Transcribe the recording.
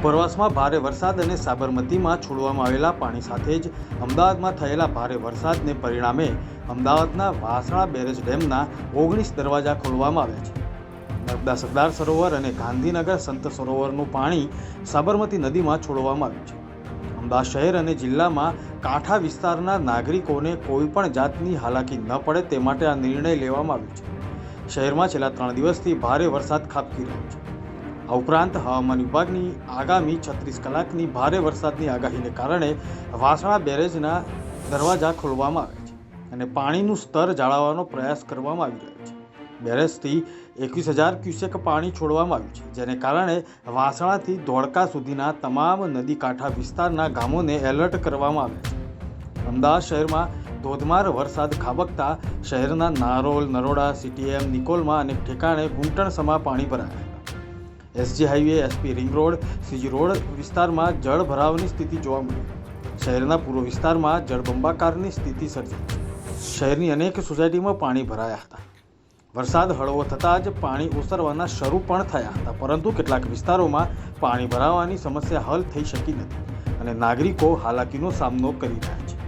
ઉપરવાસમાં ભારે વરસાદ અને સાબરમતીમાં છોડવામાં આવેલા પાણી સાથે જ અમદાવાદમાં થયેલા ભારે વરસાદને પરિણામે અમદાવાદના વાસણા બેરેજ ડેમના ઓગણીસ દરવાજા ખોલવામાં આવ્યા છે. નર્મદા સરદાર સરોવર અને ગાંધીનગર સંત સરોવરનું પાણી સાબરમતી નદીમાં છોડવામાં આવ્યું છે. અમદાવાદ શહેર અને જિલ્લામાં કાંઠા વિસ્તારના નાગરિકોને કોઈ પણ જાતની હાલાકી ન પડે તે માટે આ નિર્ણય લેવામાં આવ્યો છે. શહેરમાં છેલ્લા ત્રણ દિવસથી ભારે વરસાદ ખાબકી રહ્યો છે. આ ઉપરાંત હવામાન વિભાગની આગામી છત્રીસ કલાકની ભારે વરસાદની આગાહીને કારણે વાસણા બેરેજના દરવાજા ખોલવામાં આવે છે અને પાણીનું સ્તર જાળવવાનો પ્રયાસ કરવામાં આવી રહ્યો છે. બેરેજથી એકવીસ હજાર ક્યુસેક પાણી છોડવામાં આવ્યું છે, જેને કારણે વાસણાથી ધોળકા સુધીના તમામ નદી કાંઠા વિસ્તારના ગામોને એલર્ટ કરવામાં આવ્યા છે. અમદાવાદ શહેરમાં ધોધમાર વરસાદ ખાબકતા શહેરના નારોલ, નરોડા, સીટીએમ, નિકોલમાં અનેક ઠેકાણે ઘૂંટણસમા પાણી ભરાયા SG highway, SP ring road, CG road વિસ્તારમાં જળ ભરાવની સ્થિતિ જોવા મળી. શહેરના પૂર્વ વિસ્તારમાં જળબંબાકારની સ્થિતિ સર્જાઈ શહેરની અનેક સોસાયટીમાં પાણી ભરાયા હતા. વરસાદ હળવો થતાં જ પાણી ઓસરવાના શરૂ પણ થયા હતા, પરંતુ કેટલાક વિસ્તારોમાં પાણી ભરાવાની સમસ્યા હલ થઈ શકી નથી અને નાગરિકો હાલાકીનો સામનો કરી રહ્યા છે.